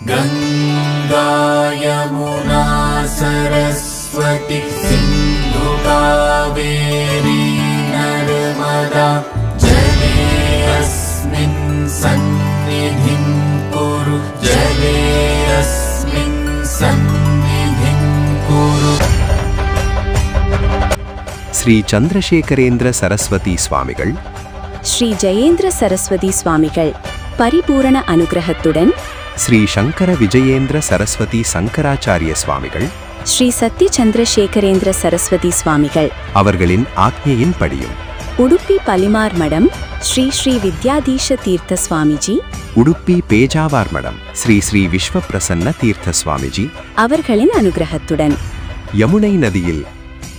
गङ्गा यमुना सरस्वती सिन्धु कावेरी नर्मदा जले अस्मिन् सन्निधिं कुरु जले अस्मिन् सन्निधिं कुरु ஸ்ரீ சந்திரசேகரேந்திர சரஸ்வதி சுவாமிகள் ஸ்ரீ ஜெயேந்திர சரஸ்வதி சுவாமிகள் பரிபூரண அனுகிரகத்துடன் ஸ்ரீ சங்கர விஜயேந்திர சரஸ்வதி சங்கராச்சாரிய சுவாமிகள் ஸ்ரீ சத்ய சந்திரசேகரேந்திர சரஸ்வதி சுவாமிகள் அவர்களின் ஆக்ஞையின் படியும். உடுப்பி பலிமார் மடம் ஸ்ரீ ஸ்ரீ வித்யாதீஷ தீர்த்த சுவாமிஜி. உடுப்பி பேஜாவார் மடம் ஸ்ரீ ஸ்ரீ விஸ்வப்பிரசன்ன தீர்த்த சுவாமிஜி. அவர்களின் அனுகிரகத்துடன். யமுனை நதியில்.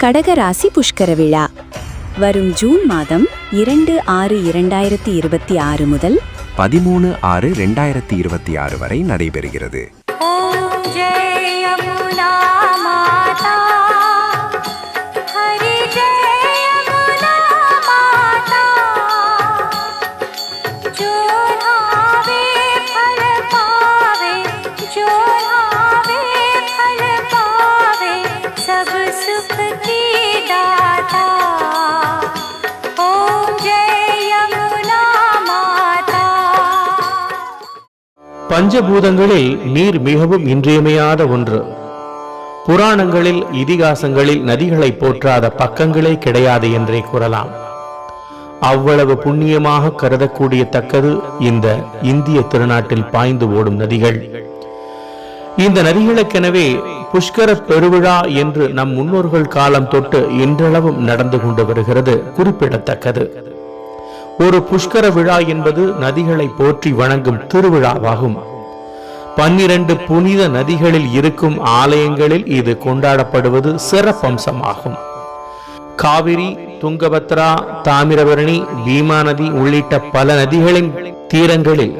கடகராசி புஷ்கர விழா. வரும் ஜூன் மாதம் இரண்டு ஆறு இரண்டாயிரத்தி இருபத்தி ஆறு முதல் பதிமூணு ஆறு ரெண்டாயிரத்தி இருபத்தி ஆறு வரை நடைபெறுகிறது. பஞ்சபூதங்களில் நீர் மிகவும் இன்றியமையாத ஒன்று. புராணங்களில் இதிகாசங்களில் நதிகளை போற்றாத பக்கங்களே கிடையாது என்றே கூறலாம். அவ்வளவு புண்ணியமாக கருதக்கூடிய தக்கது இந்த இந்திய திருநாட்டில் பாய்ந்து ஓடும் நதிகள். இந்த நதிகளுக்கெனவே புஷ்கர பெருவிழா என்று நம் முன்னோர்கள் காலம் தொட்டு இன்றளவும் நடந்து கொண்டு வருகிறது குறிப்பிடத்தக்கது. ஒரு புஷ்கர விழா என்பது நதிகளை போற்றி வணங்கும் திருவிழாவாகும். பன்னிரண்டு புனித நதிகளில் இருக்கும் ஆலயங்களில் இது கொண்டாடப்படுவது சிறப்பம்சமாகும் காவிரி துங்கபத்ரா தாமிரபரணி பீமா நதி உள்ளிட்ட பல நதிகளின் தீரங்களில்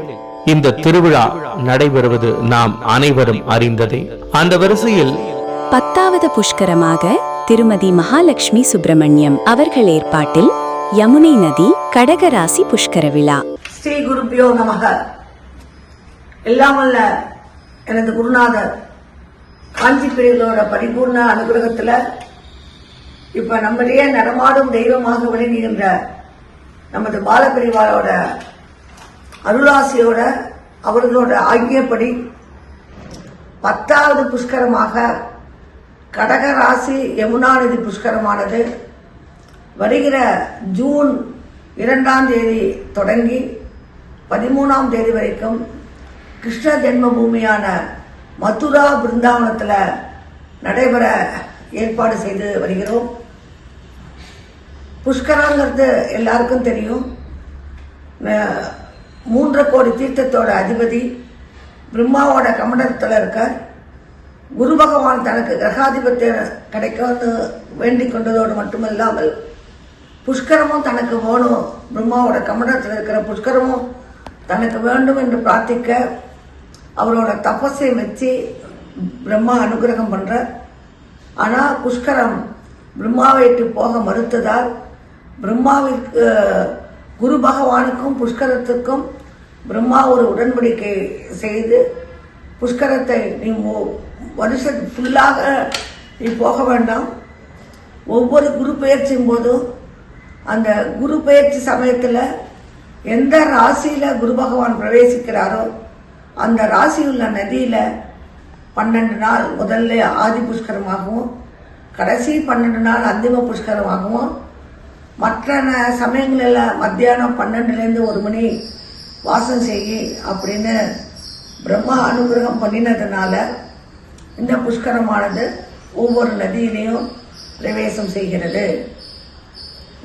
இந்த திருவிழா நடைபெறுவது நாம் அனைவரும் அறிந்ததே. அந்த வரிசையில் பத்தாவது புஷ்கரமாக திருமதி மகாலட்சுமி சுப்பிரமணியம் அவர்கள் ஏற்பாட்டில் யமுனை நதி கடகராசி புஷ்கர விழா. ஸ்ரீ குருப்பியோ நமக. எல்லாம் வல்ல எனது குருநாதர் காஞ்சி பிரிவுகளோட பரிபூர்ண அனுகிரகத்துல இப்ப நம்மளையே நடமாடும் தெய்வமாக விளங்குகின்ற நமது பாலபிரிவாரோட அருளாசியோட அவர்களோட ஆகியப்படி பத்தாவது புஷ்கரமாக கடகராசி யமுனா நதி புஷ்கரமானது. வருகிற ஜூன் இரண்டாம் தேதி தொடங்கி பதிமூணாம் தேதி வரைக்கும் கிருஷ்ண ஜென்மபூமியான மதுரா பிருந்தாவனத்தில் நடைபெற ஏற்பாடு செய்து வருகிறோம். புஷ்கராங்கிறது எல்லாருக்கும் தெரியும். மூன்று கோடி தீர்த்தத்தோட அதிபதி பிரம்மாவோட கமண்டலத்தில் இருக்கார். குரு பகவான் தனக்கு கிரகாதிபத்தியம் கிடைக்க வேண்டிக் கொண்டதோடு மட்டுமல்லாமல் புஷ்கரமும் தனக்கு வேணும். பிரம்மாவோட கமண்டலத்தில் இருக்கிற புஷ்கரமும் தனக்கு வேண்டும் என்று பிரார்த்திக்க அவரோட தபஸை வச்சு பிரம்மா அனுகிரகம் பண்ணுற ஆனால் புஷ்கரம் பிரம்மாவை விட்டு போக மறுத்ததால் பிரம்மாவிற்கு குரு பகவானுக்கும் புஷ்கரத்துக்கும் பிரம்மா ஒரு உடன்படிக்கை செய்து புஷ்கரத்தை நீ வருஷத்து ஃபுல்லாக நீ போக வேண்டாம். ஒவ்வொரு குரு பெயர்ச்சியும் போதும் அந்த குரு பயிற்சி சமயத்தில் எந்த ராசியில் குரு பகவான் பிரவேசிக்கிறாரோ அந்த ராசி உள்ள நதியில் பன்னெண்டு நாள் முதல்ல ஆதி புஷ்கரமாகவும் கடைசி பன்னெண்டு நாள் அந்திம புஷ்கரமாகவும் மற்ற சமயங்களில் மத்தியானம் பன்னெண்டுலேருந்து ஒரு மணி வாசம் செய்யி அப்படின்னு பிரம்மா அனுகிரகம் பண்ணினதுனால இந்த புஷ்கரமானது ஒவ்வொரு நதியிலையும் பிரவேசம் செய்கிறது.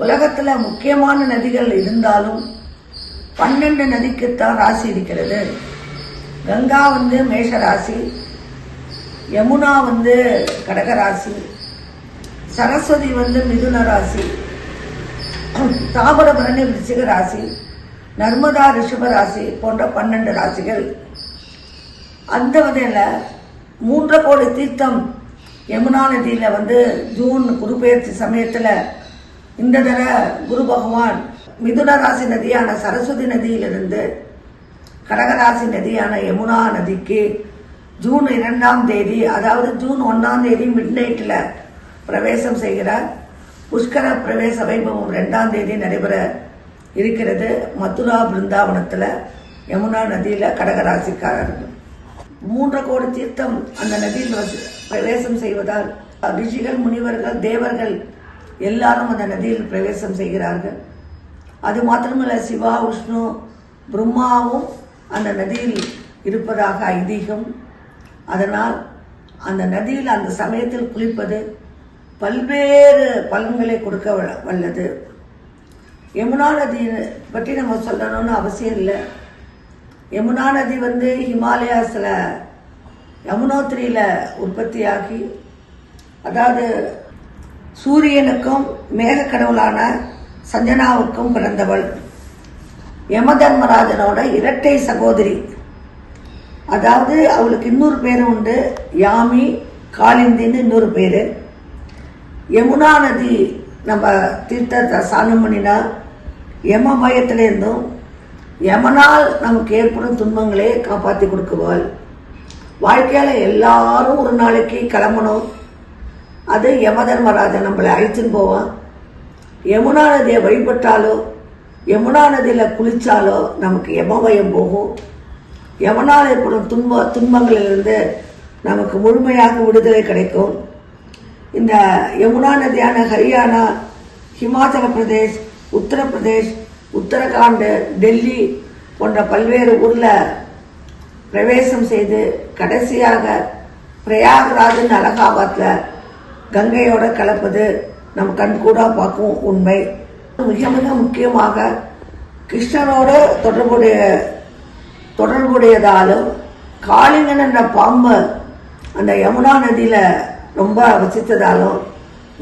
உலகத்துல முக்கியமான நதிகள் இருந்தாலும் பன்னெண்டு நதிக்குத்தான் ராசி இருக்கிறது. கங்கா வந்து மேஷ ராசி யமுனா வந்து கடக ராசி சரஸ்வதி வந்து மிதுன ராசி தாமிரபரணி விருச்சிக ராசி நர்மதா ரிஷப ராசி போன்ற பன்னெண்டு ராசிகள். அந்த வகையில் மூன்று கோடி தீர்த்தம் யமுனா நதியில் வந்து ஜூன் குருபெயர்ச்சி சமயத்தில் இந்த தடவை குரு பகவான் மிதுன ராசி நதியான சரஸ்வதி நதியிலிருந்து கடகராசி நதியான யமுனா நதிக்கு ஜூன் இரண்டாம் தேதி அதாவது ஜூன் ஒன்றாம் தேதி மிட் நைட்டில் பிரவேசம் செய்கிறார். புஷ்கர பிரவேச வைபவம் ரெண்டாம் தேதி நடைபெற இருக்கிறது. மதுரா பிருந்தாவனத்தில் யமுனா நதியில் கடகராசிக்காரர்கள் மூன்று கோடி தீர்த்தம் அந்த நதியில் பிரவேசம் செய்வதால் ரிஷிகள் முனிவர்கள் தேவர்கள் எல்லாரும் அந்த நதியில் பிரவேசம் செய்கிறார்கள். அது மாத்திரமல்ல சிவா விஷ்ணு பிரம்மாவும் அந்த நதியில் இருப்பதாக ஐதீகம். அதனால் அந்த நதியில் அந்த சமயத்தில் குளிப்பது பல்வேறு பலன்களை கொடுக்க வல்லது. யமுனா நதி பற்றி நம்ம சொல்லணும்னு அவசியம் இல்லை. யமுனா நதி வந்து ஹிமாலயாஸில் யமுனோத்திரியில் உற்பத்தியாகி அதாவது சூரியனுக்கும் மேகக்கடவுளான சஞ்சனாவுக்கும் பிறந்தவள். யமதர்மராஜனோட இரட்டை சகோதரி. அதாவது அவளுக்கு இன்னொரு பேர் உண்டு. யாமி காளிந்தின்னு இன்னொரு பேர். யமுனா நதி நம்ம தீர்த்தத்தை ஸ்நானம் பண்ணினா யம பயத்திலேருந்தும் யமனால் நமக்கு ஏற்படும் துன்பங்களே காப்பாற்றி கொடுக்குவாள். வாழ்க்கையில் எல்லாரும் ஒரு நாளைக்கு கிளம்பணும். அது யமதர்மராஜன் நம்மளை அழைச்சின்னு போவான். யமுனா நதியை வழிபட்டாலோ யமுனா நதியில் குளித்தாலோ நமக்கு யமபயம் போகும். யமனால் ஏற்படும் துன்ப துன்பங்களிலிருந்து நமக்கு முழுமையாக விடுதலை கிடைக்கும். இந்த யமுனா நதியான ஹரியானா ஹிமாச்சல பிரதேஷ் உத்தரப்பிரதேஷ் உத்தரகாண்டு டெல்லி போன்ற பல்வேறு ஊரில் பிரவேசம் செய்து கடைசியாக பிரயாக்ராஜின் அலகாபாத்தில் கங்கையோட கலப்பது நம் கண்கூடாக பார்க்கும் உண்மை. மிக மிக முக்கியமாக கிருஷ்ணனோட தொடர்புடைய தொடர்புடையதாலும் காளிங்கன் என்ற பாம்பு அந்த யமுனா நதியில் ரொம்ப வசித்ததாலும்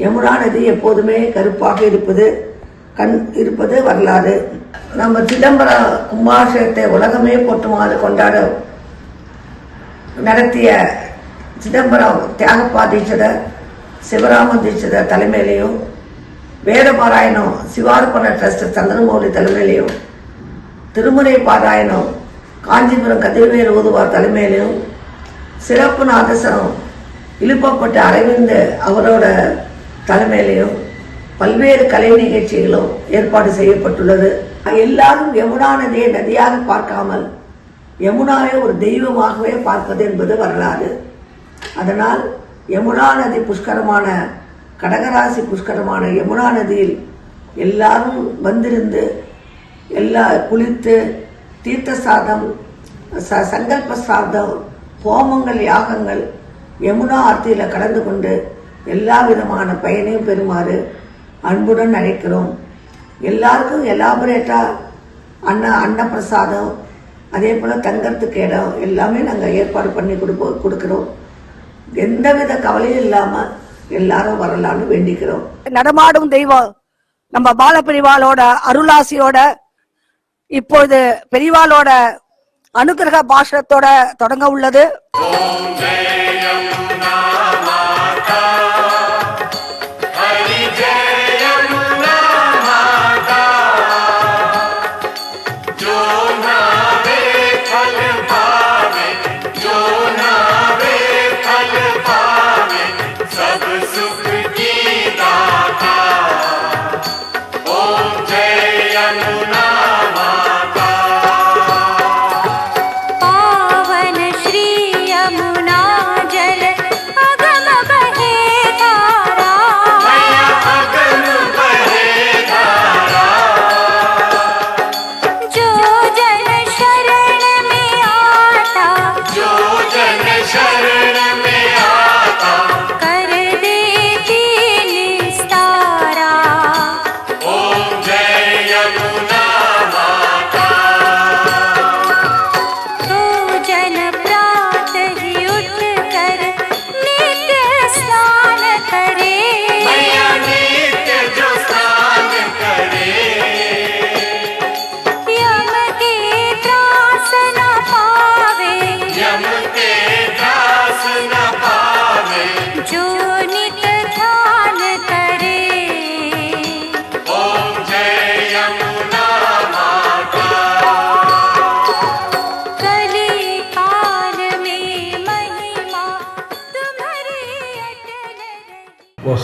யமுனா நதி எப்போதுமே கருப்பாக இருப்பது கண் இருப்பது வரலாறு. நம்ம சிதம்பரம் கும்பாபிஷேகத்தை உலகமே போற்றுமாறு கொண்டாட நடத்திய சிதம்பரம் தியாகப்பாதீஸ்வரர் சிவராம தீட்சிதர் தலைமையிலையும் வேத பாராயணம் சிவார்ப்பண ட்ரஸ்ட் சந்திரமௌலி தலைமையிலையும் திருமுறை பாராயணம் காஞ்சிபுரம் கதிர்வேல் ஓதுவார் தலைமையிலையும் சிறப்பு நாதசனம் இழுப்பப்பட்ட அரவிந்த் அவரோட தலைமையிலையும் பல்வேறு கலை நிகழ்ச்சிகளும் ஏற்பாடு செய்யப்பட்டுள்ளது. எல்லாரும் யமுனா நதியை நதியாக பார்க்காமல் யமுனாவை ஒரு தெய்வமாகவே பார்ப்பது என்பது வரலாறு. அதனால் யமுனா நதி புஷ்கரமான கடகராசி புஷ்கரமான யமுனா நதியில் எல்லாரும் வந்திருந்து எல்லா குளித்து தீர்த்த சாதம் ச சங்கல்ப சாதம் ஹோமங்கள் யாகங்கள் யமுனா ஆர்த்தியில் கலந்து கொண்டு எல்லா விதமான பயனையும் பெறுமாறு அன்புடன் அழைக்கிறோம். எல்லாருக்கும் எலாபரேட்டாக அன்ன அன்னப்பிரசாதம் அதே போல் தங்கறதுக்கு இடம் எல்லாமே நாங்கள் ஏற்பாடு பண்ணி கொடுப்போம் கொடுக்குறோம். எந்தவித கவலையும் இல்லாமல் எல்லாரும் வரலான்னு வேண்டிக்கிறோம். நடமாடும் தெய்வம் நம்ம பாலபெரிவாளோட அருளாசியோட இப்பொழுது பெரிவாளோட அனுகிரக பாஷத்தோட தொடங்க உள்ளது. कर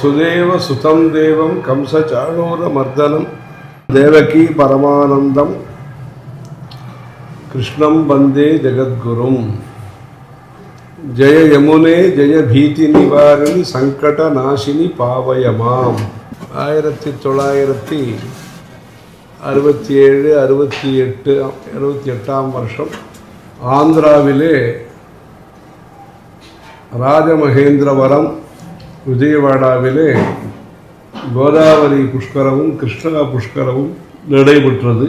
வசுதேவ சுதம் தேவம் கம்சச்சாணூர மர்தனம். தேவகி பரமானந்தம். கிருஷ்ணம் வந்தே ஜெகத்குரும். ஜெய யமுனே ஜெய பீதி நிவாரணி சங்கட நாசினி பாவயமாம். ஆயிரத்தி தொள்ளாயிரத்தி அறுபத்தி ஏழு அறுபத்தி எட்டு அறுபத்தி எட்டாம் வருஷம் ஆந்திராவிலே ராஜமகேந்திரவரம் விஜயவாடாவிலே கோதாவரி புஷ்கரமும் கிருஷ்ணா புஷ்கரமும் நடைபெற்றது.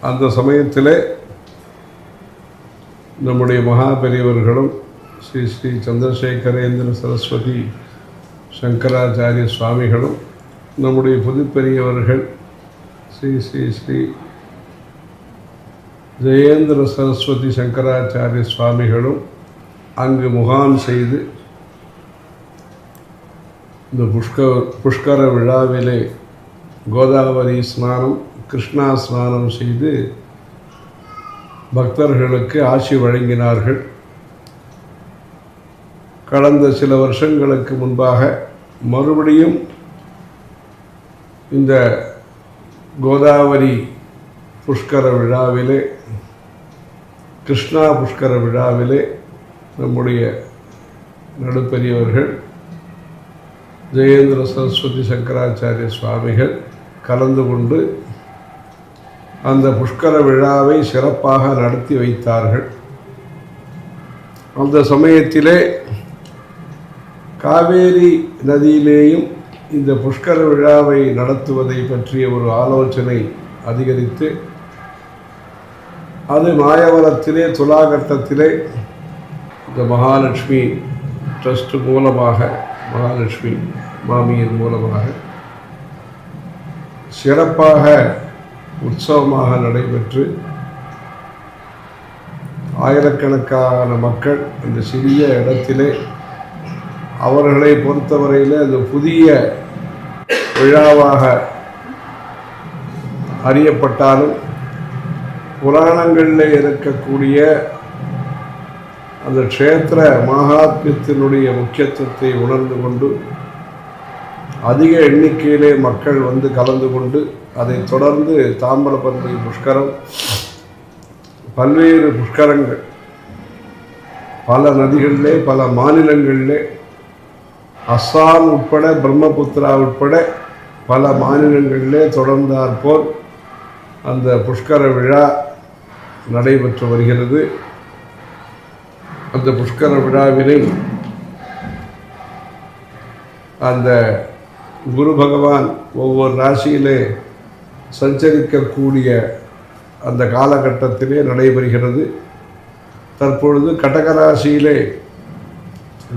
அந்த சமயத்தில் நம்முடைய மகா பெரியவர்களும் ஸ்ரீ ஸ்ரீ சந்திரசேகரேந்திர சரஸ்வதி சங்கராச்சாரிய சுவாமிகளும் நம்முடைய புதுப்பெரியவர்கள் ஸ்ரீ ஸ்ரீ ஸ்ரீ ஜெயேந்திர சரஸ்வதி சங்கராச்சாரிய சுவாமிகளும் அங்கு முகாம் செய்து இந்த புஷ்க புஷ்கர விழாவிலே கோதாவரி ஸ்நானம் கிருஷ்ணா ஸ்நானம் செய்து பக்தர்களுக்கு ஆட்சி வழங்கினார்கள். கடந்த சில வருஷங்களுக்கு முன்பாக மறுபடியும் இந்த கோதாவரி புஷ்கர விழாவிலே கிருஷ்ணா புஷ்கர விழாவிலே நம்முடைய நடுப்பெரியவர்கள் ஜெயேந்திர சரஸ்வதி சங்கராச்சாரிய சுவாமிகள் கலந்து கொண்டு அந்த புஷ்கர விழாவை சிறப்பாக நடத்தி வைத்தார்கள். அந்த சமயத்திலே காவேரி நதியிலேயும் இந்த புஷ்கர விழாவை நடத்துவதை பற்றிய ஒரு ஆலோசனை அதிகரித்து அது மாயவரத்திலே துலாகட்டத்திலே இந்த மகாலட்சுமி ட்ரஸ்ட் மூலமாக மகாலட்சுமி மாமியின் மூலமாக சிறப்பாக உற்சவமாக நடைபெற்று ஆயிரக்கணக்கான மக்கள் அந்த சிறிய இடத்திலே அவர்களை பொறுத்தவரையில் அது புதிய விழாவாக அறியப்பட்டாலும் புராணங்களில் இருக்கக்கூடிய அந்த க்ஷேத்திர மகாத்மியத்தினுடைய முக்கியத்துவத்தை உணர்ந்து கொண்டு அதிக எண்ணிக்கையிலே மக்கள் வந்து கலந்து கொண்டு அதைத் தொடர்ந்து தாமிரபரணி புஷ்கரம் பல்வேறு புஷ்கரங்கள் பல நதிகளிலே பல மாநிலங்களிலே அஸ்ஸாம் உட்பட பிரம்மபுத்திரா உட்பட பல மாநிலங்களிலே தொடர்ந்தாற்போல் அந்த புஷ்கர விழா நடைபெற்று வருகிறது. அந்த புஷ்கர விழாவினை அந்த குரு பகவான் ஒவ்வொரு ராசியிலே சஞ்சரிக்கக்கூடிய அந்த காலகட்டத்திலே நடைபெறுகிறது. தற்பொழுது கடகராசியிலே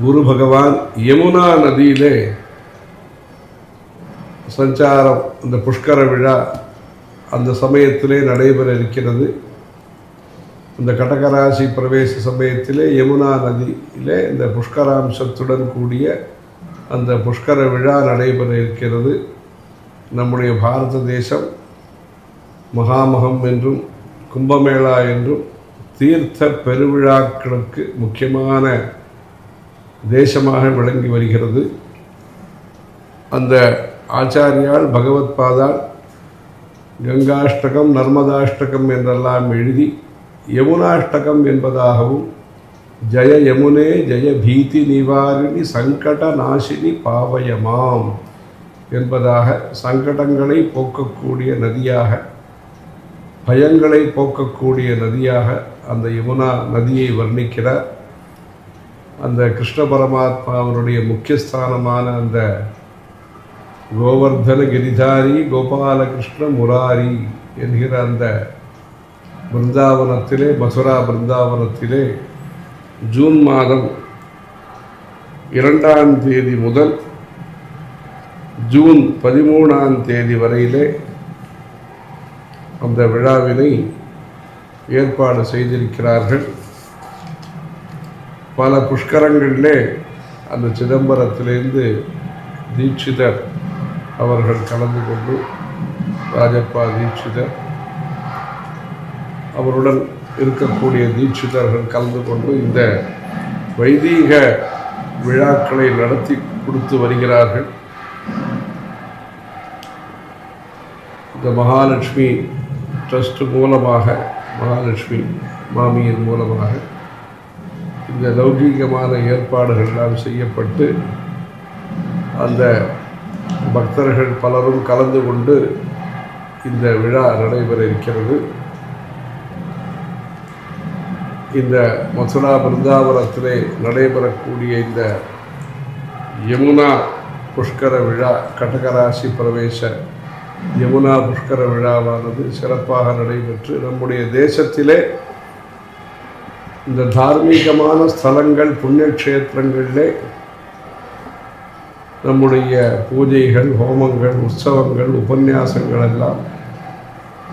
குரு பகவான் யமுனா நதியிலே சஞ்சாரம் அந்த புஷ்கர விழா அந்த சமயத்திலே நடைபெற இருக்கிறது. இந்த கடகராசி பிரவேச சமயத்திலே யமுனா நதியிலே இந்த புஷ்கராம்சத்துடன் கூடிய அந்த புஷ்கர விழா நடைபெற இருக்கிறது. நம்முடைய பாரத தேசம் மகாமகம் என்றும் கும்பமேளா என்றும் தீர்த்த பெருவிழாக்களுக்கு முக்கியமான தேசமாக விளங்கி வருகிறது. அந்த ஆச்சாரியால் பகவத் பாதால் கங்காஷ்டகம் நர்மதாஷ்டகம் என்றெல்லாம் எழுதி யமுனாஷ்டகம் என்பதாகவும் ஜெய யமுனே ஜய பீதி நிவாரிணி சங்கட நாசினி பாவயமாம் என்பதாக சங்கடங்களை போக்கக்கூடிய நதியாக பயங்களை போக்கக்கூடிய நதியாக அந்த யமுனா நதியை வர்ணிக்கிறார். அந்த கிருஷ்ண பரமாத்மாவனுடைய முக்கியஸ்தானமான அந்த கோவர்தன கிரிதாரி கோபாலகிருஷ்ண முராரி என்கிற அந்த பிருந்தாவனத்திலே மதுரா பிருந்தாவனத்திலே ஜூன் மாதம் இரண்டாம் தேதி முதல் ஜூன் பதிமூணாம் தேதி வரையிலே அந்த விழாவினை ஏற்பாடு செய்திருக்கிறார்கள். பல புஷ்கரங்களிலே அந்த சிதம்பரத்திலிருந்து தீட்சிதர் அவர்கள் கலந்து கொண்டு ராஜப்பா தீட்சிதர் அவருடன் இருக்கக்கூடிய தீட்சிதர்கள் கலந்து கொண்டு இந்த வைதீக விழாக்களை நடத்தி கொடுத்து வருகிறார்கள். இந்த மகாலட்சுமி ட்ரஸ்ட் மூலமாக மகாலட்சுமி மாமியின் மூலமாக இந்த லௌகீகமான ஏற்பாடுகள் எல்லாம் செய்யப்பட்டு அந்த பக்தர்கள் பலரும் கலந்து கொண்டு இந்த விழா நடைபெற இருக்கிறது. இந்த மதுரா பிருந்தாவனத்திலே நடைபெறக்கூடிய இந்த யமுனா புஷ்கர விழா கடகராசி பிரவேச யமுனா புஷ்கர விழாவானது சிறப்பாக நடைபெற்று நம்முடைய தேசத்திலே இந்த தார்மீகமான ஸ்தலங்கள் புண்ணியக்ஷேத்திரங்களிலே நம்முடைய பூஜைகள் ஹோமங்கள் உற்சவங்கள் உபன்யாசங்கள் எல்லாம்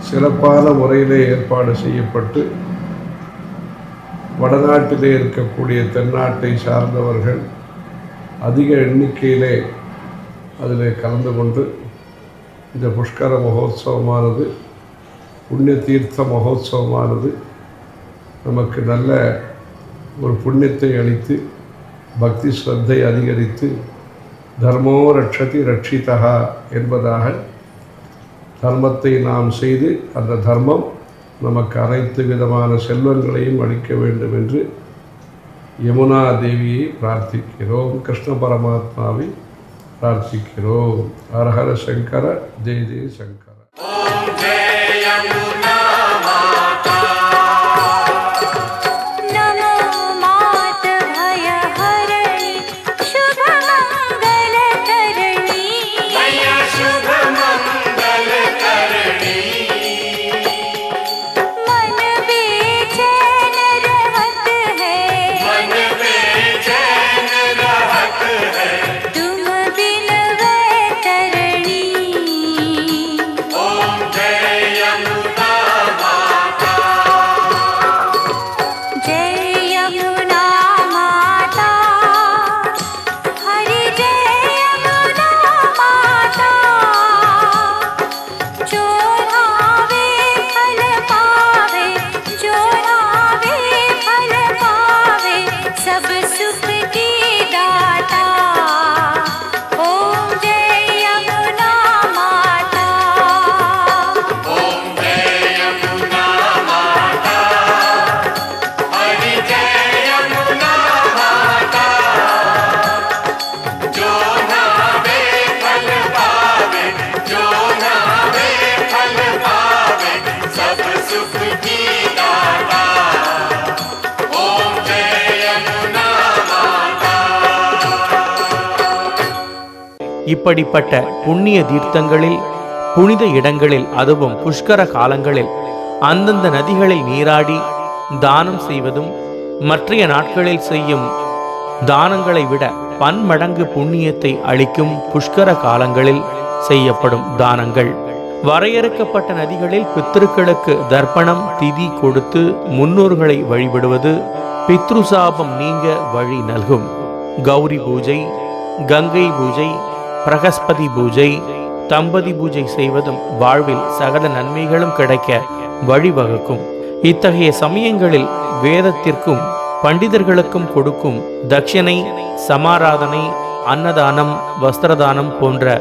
சிறப்பான முறையிலே ஏற்பாடு செய்யப்பட்டு வடநாட்டிலே இருக்கக்கூடிய தென்னாட்டை சார்ந்தவர்கள் அதிக எண்ணிக்கையிலே அதில் கலந்து கொண்டு இந்த புஷ்கர மகோத்சவமானது புண்ணிய தீர்த்த மகோத்சவமானது நமக்கு நல்ல ஒரு புண்ணியத்தை அளித்து பக்தி ஸ்ரத்தை அதிகரித்து தர்மோ ரட்சதி ரட்சிதா என்பதாக தர்மத்தை நாம் செய்து அந்த தர்மம் நமக்கு அனைத்து விதமான செல்வங்களையும் அளிக்க வேண்டும் என்று யமுனா தேவியை பிரார்த்திக்கிறோம். கிருஷ்ண பரமாத்மாவை பிரார்த்திக்கிறோம். ஹரஹர சங்கர ஜெய் ஜெய சங்கர. இப்படிப்பட்ட புண்ணிய தீர்த்தங்களில் புனித இடங்களில் அதுவும் புஷ்கர காலங்களில் அந்தந்த நதிகளில் நீராடி தானம் செய்வதும் மற்றைய நாட்களில் செய்யும் தானங்களை விட பன்மடங்கு புண்ணியத்தை அளிக்கும் புஷ்கர காலங்களில் செய்யப்படும் தானங்கள். வரையறுக்கப்பட்ட நதிகளில் பித்திருக்களுக்கு தர்ப்பணம் திதி கொடுத்து முன்னோர்களை வழிபடுவது பித்ருசாபம் நீங்க வழி நல்கும். கௌரி பூஜை கங்கை பூஜை பிரகஸ்பதி பூஜை தம்பதி பூஜை செய்வதும் வாழ்வில் சகல நன்மைகளும் கிடைக்க வழிவகுக்கும். இத்தகைய சமயங்களில் வேதத்திற்கும் பண்டிதர்களுக்கும் கொடுக்கும் தட்சிணை சமாராதனை அன்னதானம் வஸ்திரதானம் போன்ற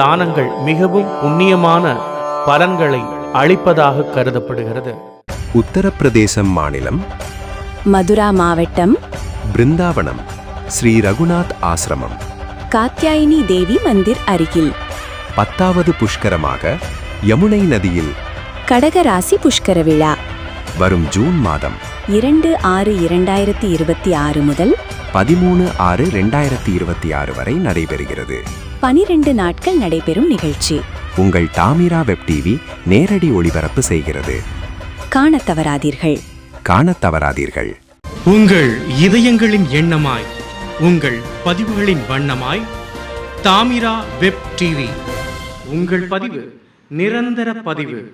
தானங்கள் மிகவும் புண்ணியமான பலன்களை அளிப்பதாக கருதப்படுகிறது. உத்தரப்பிரதேசம் மாநிலம் மதுரா மாவட்டம் பிருந்தாவனம் ஸ்ரீ ரகுநாத் ஆசிரமம். காத்யாயினி தேவி மந்திர் அருகில். பத்தாவது புஷ்கரமாக யமுனை நதியில் கடகராசி புஷ்கர விழா. வரும் ஜூன் மாதம். இரண்டு ஆறு இரண்டாயிரத்தி இருபத்தி ஆறு முதல் பதிமூணு ஆறு ரெண்டாயிரத்தி இருபத்தி ஆறு வரை நடைபெறுகிறது. பனிரெண்டு நாட்கள் நடைபெறும் நிகழ்ச்சி. உங்கள் டாமிரா வெப் டிவி நேரடி ஒளிபரப்பு செய்கிறது. காணத் தவறாதீர்கள். காணத் தவறாதீர்கள். உங்கள் இதயங்களின் எண்ணமாய் உங்கள் பதிவுகளின் வண்ணமாய் தாமிரா வெப் டிவி. உங்கள் பதிவு நிரந்தர பதிவு.